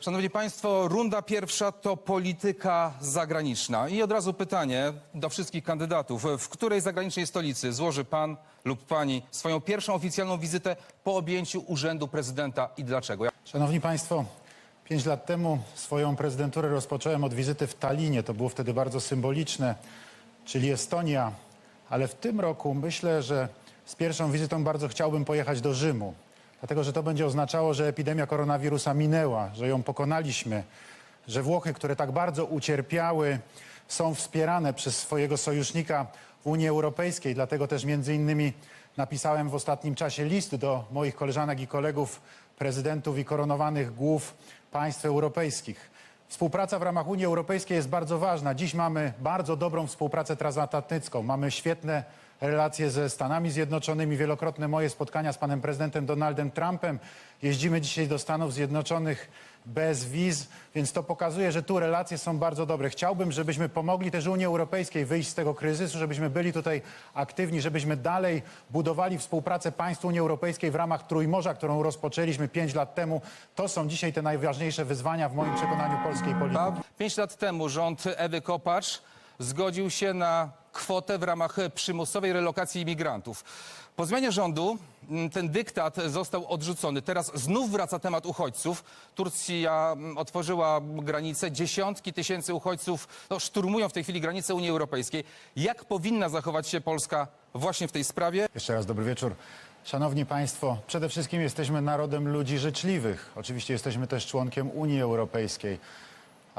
Szanowni Państwo, runda pierwsza to polityka zagraniczna. I od razu pytanie do wszystkich kandydatów. W której zagranicznej stolicy złoży Pan lub Pani swoją pierwszą oficjalną wizytę po objęciu urzędu prezydenta i dlaczego? Szanowni Państwo, pięć lat temu swoją prezydenturę rozpocząłem od wizyty w Talinie. To było wtedy bardzo symboliczne, czyli Estonia. Ale w tym roku myślę, że z pierwszą wizytą bardzo chciałbym pojechać do Rzymu. Dlatego, że to będzie oznaczało, że epidemia koronawirusa minęła, że ją pokonaliśmy, że Włochy, które tak bardzo ucierpiały, są wspierane przez swojego sojusznika w Unii Europejskiej. Dlatego też między innymi napisałem w ostatnim czasie list do moich koleżanek i kolegów, prezydentów i koronowanych głów państw europejskich. Współpraca w ramach Unii Europejskiej jest bardzo ważna. Dziś mamy bardzo dobrą współpracę transatlantycką. Mamy świetne relacje ze Stanami Zjednoczonymi, wielokrotne moje spotkania z panem prezydentem Donaldem Trumpem. Jeździmy dzisiaj do Stanów Zjednoczonych bez wiz, więc to pokazuje, że tu relacje są bardzo dobre. Chciałbym, żebyśmy pomogli też Unii Europejskiej wyjść z tego kryzysu, żebyśmy byli tutaj aktywni, żebyśmy dalej budowali współpracę państw Unii Europejskiej w ramach Trójmorza, którą rozpoczęliśmy pięć lat temu. To są dzisiaj te najważniejsze wyzwania w moim przekonaniu polskiej polityki. Pięć lat temu rząd Ewy Kopacz zgodził się na kwotę w ramach przymusowej relokacji imigrantów. Po zmianie rządu mm, ten dyktat został odrzucony. Teraz znów wraca temat uchodźców. Turcja mm, otworzyła granice. Dziesiątki tysięcy uchodźców no, szturmują w tej chwili granice Unii Europejskiej. Jak powinna zachować się Polska właśnie w tej sprawie? Jeszcze raz dobry wieczór. Szanowni Państwo, przede wszystkim jesteśmy narodem ludzi życzliwych. Oczywiście jesteśmy też członkiem Unii Europejskiej.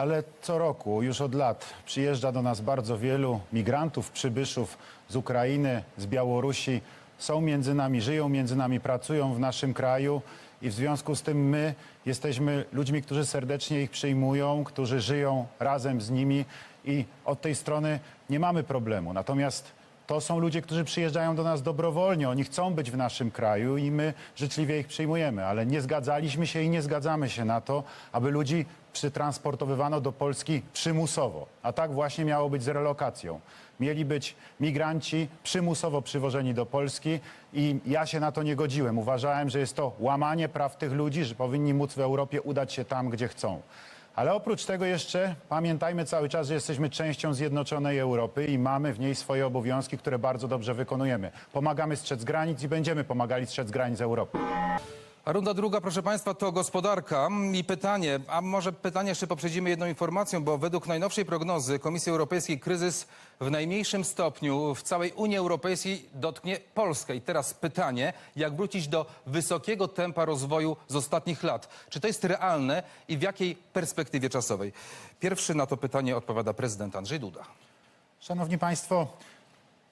Ale co roku, już od lat, przyjeżdża do nas bardzo wielu migrantów, przybyszów z Ukrainy, z Białorusi. Są między nami, żyją między nami, pracują w naszym kraju i w związku z tym my jesteśmy ludźmi, którzy serdecznie ich przyjmują, którzy żyją razem z nimi i od tej strony nie mamy problemu. Natomiast to są ludzie, którzy przyjeżdżają do nas dobrowolnie. Oni chcą być w naszym kraju i my życzliwie ich przyjmujemy, ale nie zgadzaliśmy się i nie zgadzamy się na to, aby ludzi przytransportowywano do Polski przymusowo. A tak właśnie miało być z relokacją. Mieli być migranci przymusowo przywożeni do Polski i ja się na to nie godziłem. Uważałem, że jest to łamanie praw tych ludzi, że powinni móc w Europie udać się tam, gdzie chcą. Ale oprócz tego jeszcze pamiętajmy cały czas, że jesteśmy częścią Zjednoczonej Europy i mamy w niej swoje obowiązki, które bardzo dobrze wykonujemy. Pomagamy strzec granic i będziemy pomagali strzec granic Europy. A runda druga, proszę Państwa, to gospodarka. I pytanie, a może pytanie jeszcze poprzedzimy jedną informacją, bo według najnowszej prognozy Komisji Europejskiej kryzys w najmniejszym stopniu w całej Unii Europejskiej dotknie Polskę. I teraz pytanie, jak wrócić do wysokiego tempa rozwoju z ostatnich lat? Czy to jest realne i w jakiej perspektywie czasowej? Pierwszy na to pytanie odpowiada prezydent Andrzej Duda. Szanowni Państwo,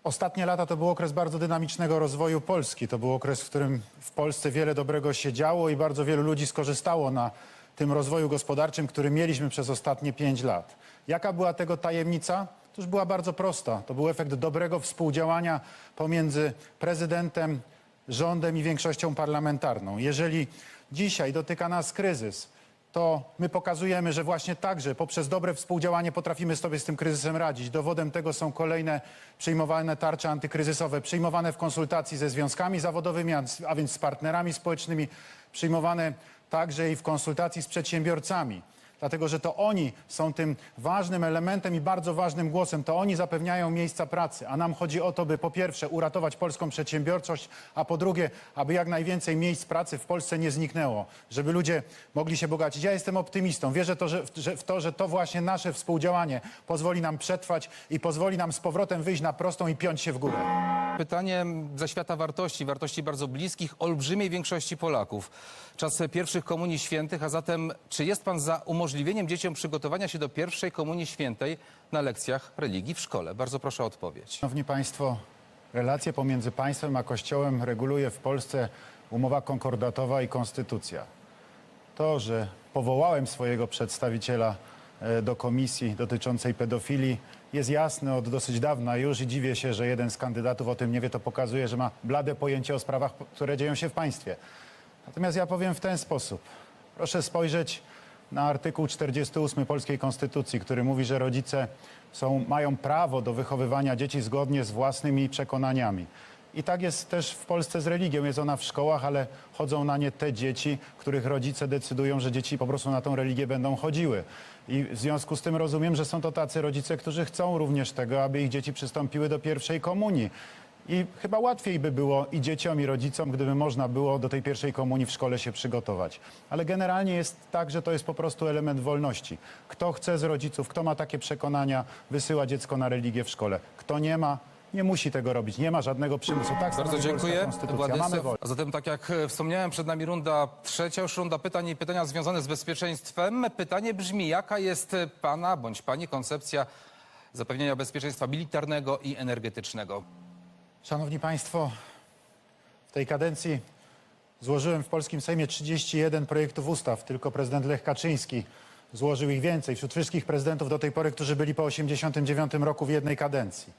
ostatnie lata to był okres bardzo dynamicznego rozwoju Polski. To był okres, w którym w Polsce wiele dobrego się działo i bardzo wielu ludzi skorzystało na tym rozwoju gospodarczym, który mieliśmy przez ostatnie pięć lat. Jaka była tego tajemnica? Otóż była bardzo prosta. To był efekt dobrego współdziałania pomiędzy prezydentem, rządem i większością parlamentarną. Jeżeli dzisiaj dotyka nas kryzys, to my pokazujemy, że właśnie także poprzez dobre współdziałanie potrafimy sobie z tym kryzysem radzić. Dowodem tego są kolejne przyjmowane tarcze antykryzysowe, przyjmowane w konsultacji ze związkami zawodowymi, a więc z partnerami społecznymi, przyjmowane także i w konsultacji z przedsiębiorcami. Dlatego, że to oni są tym ważnym elementem i bardzo ważnym głosem. To oni zapewniają miejsca pracy. A nam chodzi o to, by po pierwsze uratować polską przedsiębiorczość, a po drugie, aby jak najwięcej miejsc pracy w Polsce nie zniknęło. Żeby ludzie mogli się bogacić. Ja jestem optymistą. Wierzę to, że, że, w to, że to właśnie nasze współdziałanie pozwoli nam przetrwać i pozwoli nam z powrotem wyjść na prostą i piąć się w górę. Pytanie ze świata wartości, wartości bardzo bliskich olbrzymiej większości Polaków. Czas pierwszych komunii świętych, a zatem czy jest pan za umożliwieniem dzieciom przygotowania się do pierwszej komunii świętej na lekcjach religii w szkole? Bardzo proszę o odpowiedź. Szanowni Państwo, relacje pomiędzy państwem a Kościołem reguluje w Polsce umowa konkordatowa i konstytucja. To, że powołałem swojego przedstawiciela e, do komisji dotyczącej pedofilii jest jasne od dosyć dawna już i dziwię się, że jeden z kandydatów o tym nie wie, to pokazuje, że ma blade pojęcie o sprawach, które dzieją się w państwie. Natomiast ja powiem w ten sposób. Proszę spojrzeć na artykuł 48 Polskiej Konstytucji, który mówi, że rodzice są, mają prawo do wychowywania dzieci zgodnie z własnymi przekonaniami. I tak jest też w Polsce z religią. Jest ona w szkołach, ale chodzą na nie te dzieci, których rodzice decydują, że dzieci po prostu na tą religię będą chodziły. I w związku z tym rozumiem, że są to tacy rodzice, którzy chcą również tego, aby ich dzieci przystąpiły do pierwszej komunii. I chyba łatwiej by było i dzieciom, i rodzicom, gdyby można było do tej pierwszej komunii w szkole się przygotować. Ale generalnie jest tak, że to jest po prostu element wolności. Kto chce z rodziców, kto ma takie przekonania, wysyła dziecko na religię w szkole. Kto nie ma, nie musi tego robić. Nie ma żadnego przymusu. Tak Bardzo stanowi polska dziękuję. konstytucja. Mamy Władysław. A zatem, tak jak e, wspomniałem, przed nami runda trzecia, już runda pytań i pytania związane z bezpieczeństwem. Pytanie brzmi, jaka jest e, Pana bądź Pani koncepcja zapewnienia bezpieczeństwa militarnego i energetycznego? Szanowni Państwo, w tej kadencji złożyłem w polskim Sejmie 31 projektów ustaw. Tylko prezydent Lech Kaczyński złożył ich więcej. Wśród wszystkich prezydentów do tej pory, którzy byli po 1989 roku w jednej kadencji.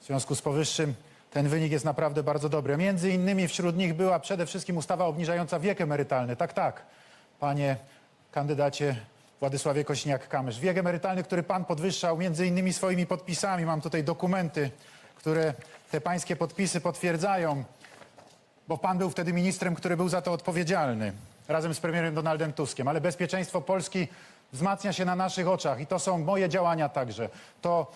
W związku z powyższym ten wynik jest naprawdę bardzo dobry. Między innymi wśród nich była przede wszystkim ustawa obniżająca wiek emerytalny. Tak, tak, panie kandydacie Władysławie Kośniak-Kamysz. Wiek emerytalny, który pan podwyższał między innymi swoimi podpisami. Mam tutaj dokumenty, które te pańskie podpisy potwierdzają, bo pan był wtedy ministrem, który był za to odpowiedzialny, razem z premierem Donaldem Tuskiem. Ale bezpieczeństwo Polski wzmacnia się na naszych oczach i to są moje działania także. To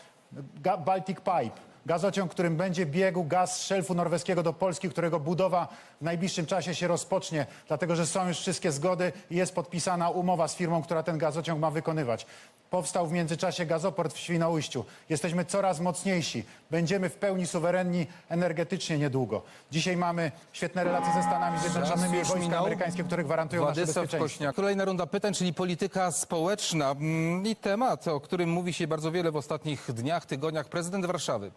Baltic Pipe, gazociąg, którym będzie biegł gaz z szelfu norweskiego do Polski, którego budowa w najbliższym czasie się rozpocznie, dlatego że są już wszystkie zgody i jest podpisana umowa z firmą, która ten gazociąg ma wykonywać. Powstał w międzyczasie gazoport w Świnoujściu. Jesteśmy coraz mocniejsi. Będziemy w pełni suwerenni energetycznie niedługo. Dzisiaj mamy świetne relacje ze Stanami Zjednoczonymi i już wojska minął. amerykańskie, które gwarantują nasze Władysław bezpieczeństwo. Kośniak. Kolejna runda pytań, czyli polityka społeczna Mm, i temat, o którym mówi się bardzo wiele w ostatnich dniach, tygodniach. Prezydent Warszawy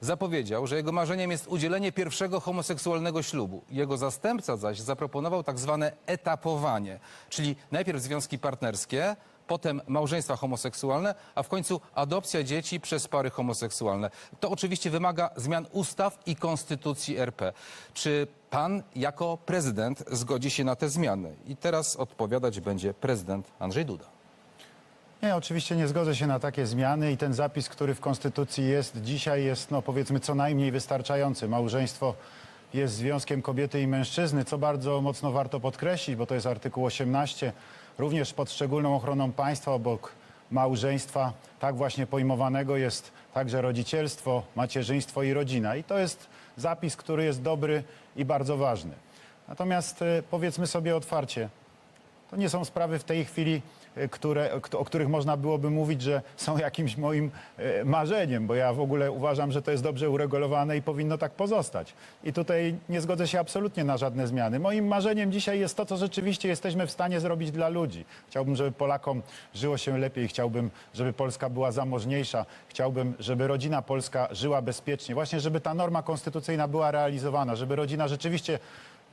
zapowiedział, że jego marzeniem jest udzielenie pierwszego homoseksualnego ślubu. Jego zastępca zaś zaproponował tak zwane etapowanie, czyli najpierw związki partnerskie, potem małżeństwa homoseksualne, a w końcu adopcja dzieci przez pary homoseksualne. To oczywiście wymaga zmian ustaw i konstytucji RP. Czy pan jako prezydent zgodzi się na te zmiany? I teraz odpowiadać będzie prezydent Andrzej Duda. Nie, oczywiście nie zgodzę się na takie zmiany i ten zapis, który w Konstytucji jest dzisiaj jest, no powiedzmy, co najmniej wystarczający. Małżeństwo jest związkiem kobiety i mężczyzny, co bardzo mocno warto podkreślić, bo to jest artykuł 18, również pod szczególną ochroną państwa obok małżeństwa, tak właśnie pojmowanego jest także rodzicielstwo, macierzyństwo i rodzina. I to jest zapis, który jest dobry i bardzo ważny. Natomiast e, powiedzmy sobie otwarcie, to nie są sprawy w tej chwili, e, które, o których można byłoby mówić, że są jakimś moim e, marzeniem, bo ja w ogóle uważam, że to jest dobrze uregulowane i powinno tak pozostać. I tutaj nie zgodzę się absolutnie na żadne zmiany. Moim marzeniem dzisiaj jest to, co rzeczywiście jesteśmy w stanie zrobić dla ludzi. Chciałbym, żeby Polakom żyło się lepiej, chciałbym, żeby Polska była zamożniejsza, chciałbym, żeby rodzina polska żyła bezpiecznie, właśnie żeby ta norma konstytucyjna była realizowana, żeby rodzina rzeczywiście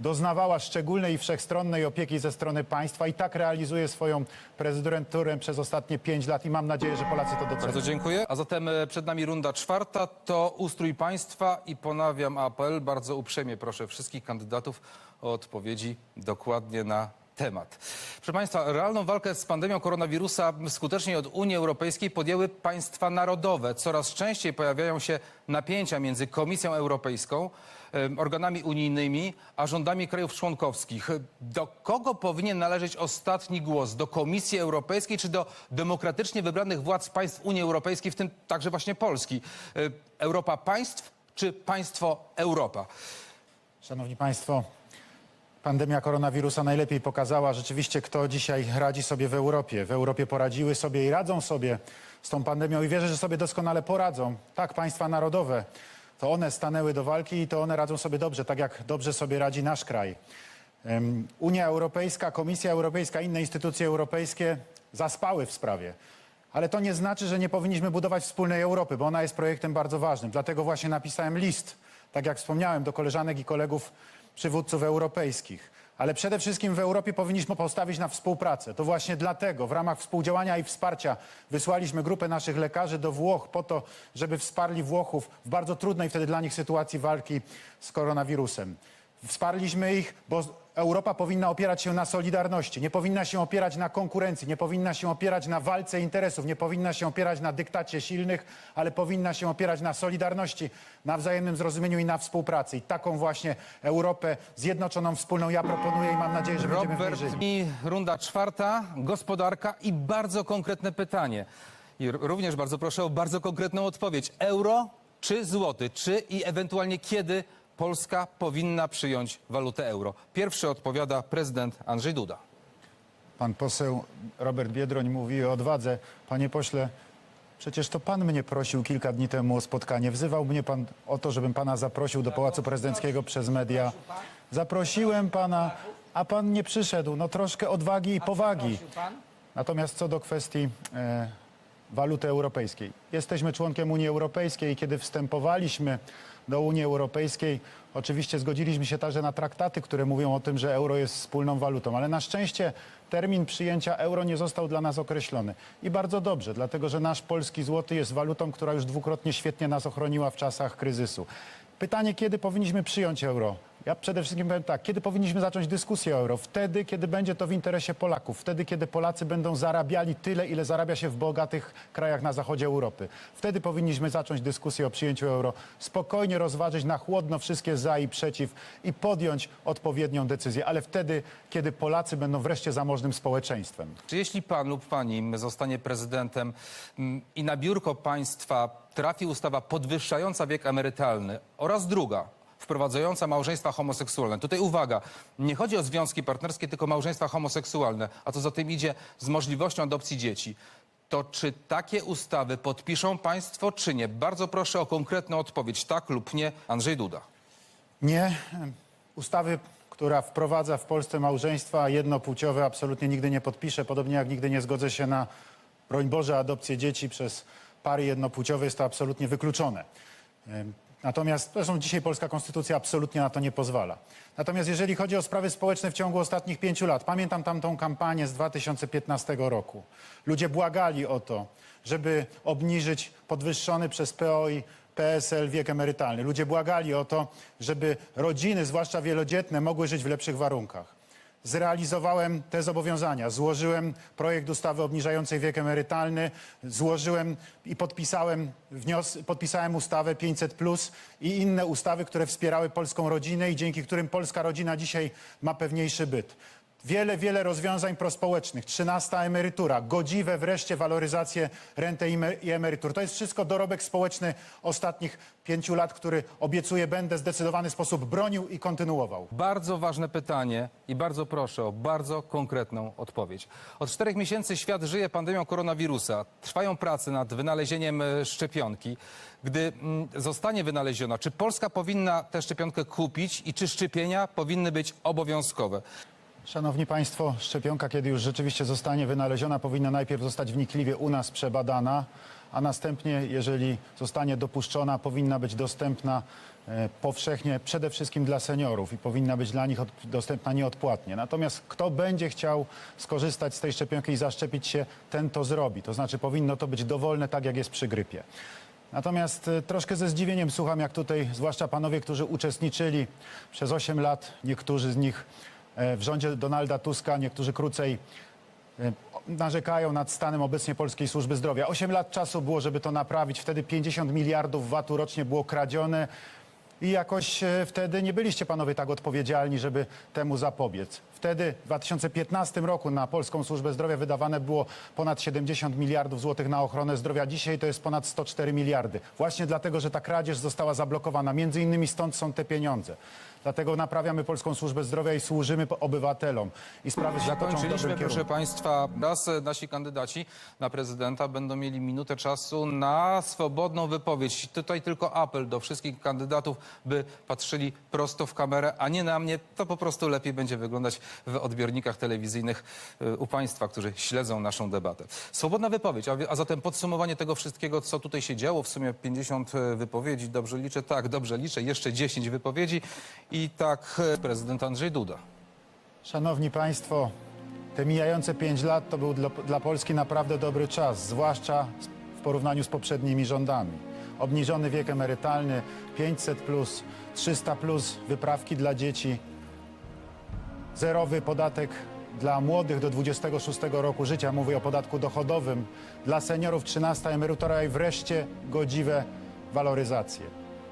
doznawała szczególnej i wszechstronnej opieki ze strony państwa i tak realizuje swoją prezydenturę przez ostatnie pięć lat i mam nadzieję, że Polacy to docenią. Bardzo dziękuję. A zatem e, przed nami runda czwarta, to ustrój państwa i ponawiam apel. Bardzo uprzejmie proszę wszystkich kandydatów o odpowiedzi dokładnie na temat. Proszę Państwa, realną walkę z pandemią koronawirusa skutecznie od Unii Europejskiej podjęły państwa narodowe. Coraz częściej pojawiają się napięcia między Komisją Europejską, organami unijnymi, a rządami krajów członkowskich. Do kogo powinien należeć ostatni głos? Do Komisji Europejskiej czy do demokratycznie wybranych władz państw Unii Europejskiej, w tym także właśnie Polski? Europa państw czy państwo Europa? Szanowni Państwo, pandemia koronawirusa najlepiej pokazała rzeczywiście, kto dzisiaj radzi sobie w Europie. W Europie poradziły sobie i radzą sobie z tą pandemią i wierzę, że sobie doskonale poradzą. Tak, państwa narodowe, to one stanęły do walki i to one radzą sobie dobrze, tak jak dobrze sobie radzi nasz kraj. Unia Europejska, Komisja Europejska, inne instytucje europejskie zaspały w sprawie. Ale to nie znaczy, że nie powinniśmy budować wspólnej Europy, bo ona jest projektem bardzo ważnym. Dlatego właśnie napisałem list, tak jak wspomniałem, do koleżanek i kolegów przywódców europejskich. Ale przede wszystkim w Europie powinniśmy postawić na współpracę. To właśnie dlatego w ramach współdziałania i wsparcia wysłaliśmy grupę naszych lekarzy do Włoch po to, żeby wsparli Włochów w bardzo trudnej wtedy dla nich sytuacji walki z koronawirusem. Wsparliśmy ich, bo Europa powinna opierać się na solidarności, nie powinna się opierać na konkurencji, nie powinna się opierać na walce interesów, nie powinna się opierać na dyktacie silnych, ale powinna się opierać na solidarności, na wzajemnym zrozumieniu i na współpracy. I taką właśnie Europę zjednoczoną, wspólną ja proponuję i mam nadzieję, że będziemy w niej Robert żyli. i runda czwarta, gospodarka i bardzo konkretne pytanie. I r- również bardzo proszę o bardzo konkretną odpowiedź. Euro czy złoty? Czy i ewentualnie kiedy Polska powinna przyjąć walutę euro? Pierwszy odpowiada prezydent Andrzej Duda. Pan poseł Robert Biedroń mówi o odwadze. Panie pośle, przecież to pan mnie prosił kilka dni temu o spotkanie. Wzywał mnie pan o to, żebym pana zaprosił do Pałacu Prezydenckiego przez media. Zaprosiłem pana, a pan nie przyszedł. No troszkę odwagi i powagi. Natomiast co do kwestii e, waluty europejskiej. Jesteśmy członkiem Unii Europejskiej i kiedy wstępowaliśmy do Unii Europejskiej, oczywiście zgodziliśmy się także na traktaty, które mówią o tym, że euro jest wspólną walutą, ale na szczęście termin przyjęcia euro nie został dla nas określony. I bardzo dobrze, dlatego że nasz polski złoty jest walutą, która już dwukrotnie świetnie nas ochroniła w czasach kryzysu. Pytanie, kiedy powinniśmy przyjąć euro? Ja przede wszystkim powiem tak, kiedy powinniśmy zacząć dyskusję o euro? Wtedy, kiedy będzie to w interesie Polaków. Wtedy, kiedy Polacy będą zarabiali tyle, ile zarabia się w bogatych krajach na zachodzie Europy. Wtedy powinniśmy zacząć dyskusję o przyjęciu euro. Spokojnie rozważyć na chłodno wszystkie za i przeciw i podjąć odpowiednią decyzję. Ale wtedy, kiedy Polacy będą wreszcie zamożnym społeczeństwem. Czy jeśli pan lub pani zostanie prezydentem mm, i na biurko państwa trafi ustawa podwyższająca wiek emerytalny oraz druga, wprowadzająca małżeństwa homoseksualne. Tutaj uwaga, nie chodzi o związki partnerskie, tylko małżeństwa homoseksualne, a co za tym idzie z możliwością adopcji dzieci. To czy takie ustawy podpiszą państwo, czy nie? Bardzo proszę o konkretną odpowiedź, tak lub nie. Andrzej Duda. Nie. Ustawy, która wprowadza w Polsce małżeństwa jednopłciowe, absolutnie nigdy nie podpiszę. Podobnie jak nigdy nie zgodzę się na, broń Boże, adopcję dzieci przez pary jednopłciowe. Jest to absolutnie wykluczone. Natomiast zresztą dzisiaj polska konstytucja absolutnie na to nie pozwala. Natomiast jeżeli chodzi o sprawy społeczne w ciągu ostatnich pięciu lat, pamiętam tamtą kampanię z 2015 roku. Ludzie błagali o to, żeby obniżyć podwyższony przez PO i PSL wiek emerytalny. Ludzie błagali o to, żeby rodziny, zwłaszcza wielodzietne, mogły żyć w lepszych warunkach. Zrealizowałem te zobowiązania. Złożyłem projekt ustawy obniżającej wiek emerytalny, złożyłem i podpisałem, wnios, podpisałem ustawę 500 plus i inne ustawy, które wspierały polską rodzinę i dzięki którym polska rodzina dzisiaj ma pewniejszy byt. Wiele, wiele rozwiązań prospołecznych. Trzynasta emerytura, godziwe wreszcie waloryzacje renty i emer- i emerytur. To jest wszystko dorobek społeczny ostatnich pięciu lat, który obiecuję będę zdecydowany sposób bronił i kontynuował. Bardzo ważne pytanie i bardzo proszę o bardzo konkretną odpowiedź. Od czterech miesięcy świat żyje pandemią koronawirusa. Trwają prace nad wynalezieniem e, szczepionki. Gdy mm, zostanie wynaleziona, czy Polska powinna tę szczepionkę kupić i czy szczepienia powinny być obowiązkowe? Szanowni Państwo, szczepionka, kiedy już rzeczywiście zostanie wynaleziona, powinna najpierw zostać wnikliwie u nas przebadana, a następnie, jeżeli zostanie dopuszczona, powinna być dostępna e, powszechnie przede wszystkim dla seniorów i powinna być dla nich dostępna nieodpłatnie. Natomiast kto będzie chciał skorzystać z tej szczepionki i zaszczepić się, ten to zrobi. To znaczy powinno to być dowolne, tak jak jest przy grypie. Natomiast e, troszkę ze zdziwieniem słucham, jak tutaj, zwłaszcza panowie, którzy uczestniczyli przez 8 lat, niektórzy z nich w rządzie Donalda Tuska, niektórzy krócej, e, narzekają nad stanem obecnie polskiej służby zdrowia. 8 lat czasu było, żeby to naprawić. Wtedy 50 miliardów VAT-u rocznie było kradzione. I jakoś e, wtedy nie byliście panowie tak odpowiedzialni, żeby temu zapobiec. Wtedy w 2015 roku na polską służbę zdrowia wydawane było ponad 70 miliardów złotych na ochronę zdrowia. Dzisiaj to jest ponad 104 miliardy. Właśnie dlatego, że ta kradzież została zablokowana. Między innymi stąd są te pieniądze. Dlatego naprawiamy polską służbę zdrowia i służymy po- obywatelom. I sprawy się toczą w Zakończyliśmy, dobrym proszę kierunku. Państwa. Raz e, nasi kandydaci na prezydenta będą mieli minutę czasu na swobodną wypowiedź. Tutaj tylko apel do wszystkich kandydatów, by patrzyli prosto w kamerę, a nie na mnie. To po prostu lepiej będzie wyglądać w odbiornikach telewizyjnych e, u Państwa, którzy śledzą naszą debatę. Swobodna wypowiedź, a, zatem podsumowanie tego wszystkiego, co tutaj się działo. W sumie 50 wypowiedzi. Dobrze liczę? Tak, dobrze liczę. Jeszcze 10 wypowiedzi. I tak e, prezydent Andrzej Duda. Szanowni Państwo, te mijające pięć lat to był dla Polski naprawdę dobry czas, zwłaszcza w porównaniu z poprzednimi rządami. Obniżony wiek emerytalny, 500 plus, 300 plus, wyprawki dla dzieci, zerowy podatek dla młodych do 26 roku życia, mówię o podatku dochodowym, dla seniorów 13 emerytura i wreszcie godziwe waloryzacje.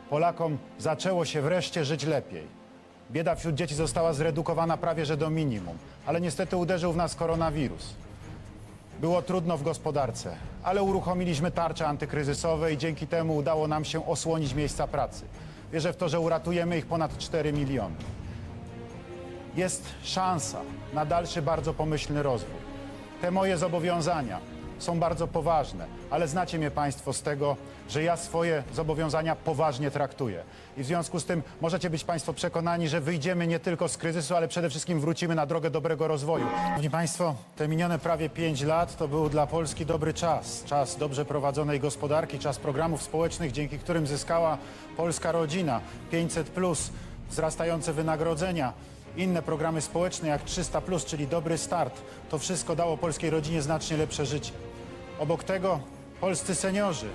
Polakom zaczęło się wreszcie żyć lepiej. Bieda wśród dzieci została zredukowana prawie że do minimum, ale niestety uderzył w nas koronawirus. Było trudno w gospodarce, ale uruchomiliśmy tarcze antykryzysowe i dzięki temu udało nam się osłonić miejsca pracy. Wierzę w to, że uratujemy ich ponad 4 miliony jest szansa na dalszy bardzo pomyślny rozwój. Te moje zobowiązania są bardzo poważne, ale znacie mnie Państwo z tego, że ja swoje zobowiązania poważnie traktuję. I w związku z tym możecie być Państwo przekonani, że wyjdziemy nie tylko z kryzysu, ale przede wszystkim wrócimy na drogę dobrego rozwoju. Szanowni Państwo, te minione prawie 5 lat to był dla Polski dobry czas. Czas dobrze prowadzonej gospodarki, czas programów społecznych, dzięki którym zyskała polska rodzina 500, wzrastające wynagrodzenia inne programy społeczne jak 300, czyli dobry start, to wszystko dało polskiej rodzinie znacznie lepsze życie. Obok tego polscy seniorzy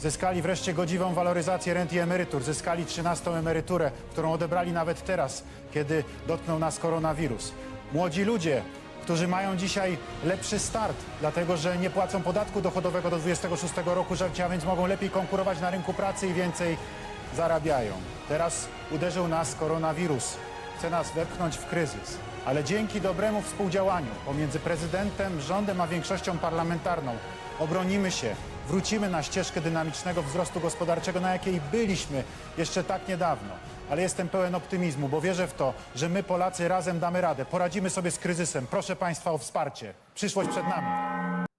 zyskali wreszcie godziwą waloryzację rent i emerytur, zyskali 13 emeryturę, którą odebrali nawet teraz, kiedy dotknął nas koronawirus. Młodzi ludzie, którzy mają dzisiaj lepszy start, dlatego że nie płacą podatku dochodowego do 26 roku życia, więc mogą lepiej konkurować na rynku pracy i więcej zarabiają. Teraz uderzył nas koronawirus chce nas wepchnąć w kryzys. Ale dzięki dobremu współdziałaniu pomiędzy prezydentem, rządem a większością parlamentarną obronimy się, wrócimy na ścieżkę dynamicznego wzrostu gospodarczego, na jakiej byliśmy jeszcze tak niedawno. Ale jestem pełen optymizmu, bo wierzę w to, że my Polacy razem damy radę, poradzimy sobie z kryzysem. Proszę Państwa o wsparcie. Przyszłość przed nami.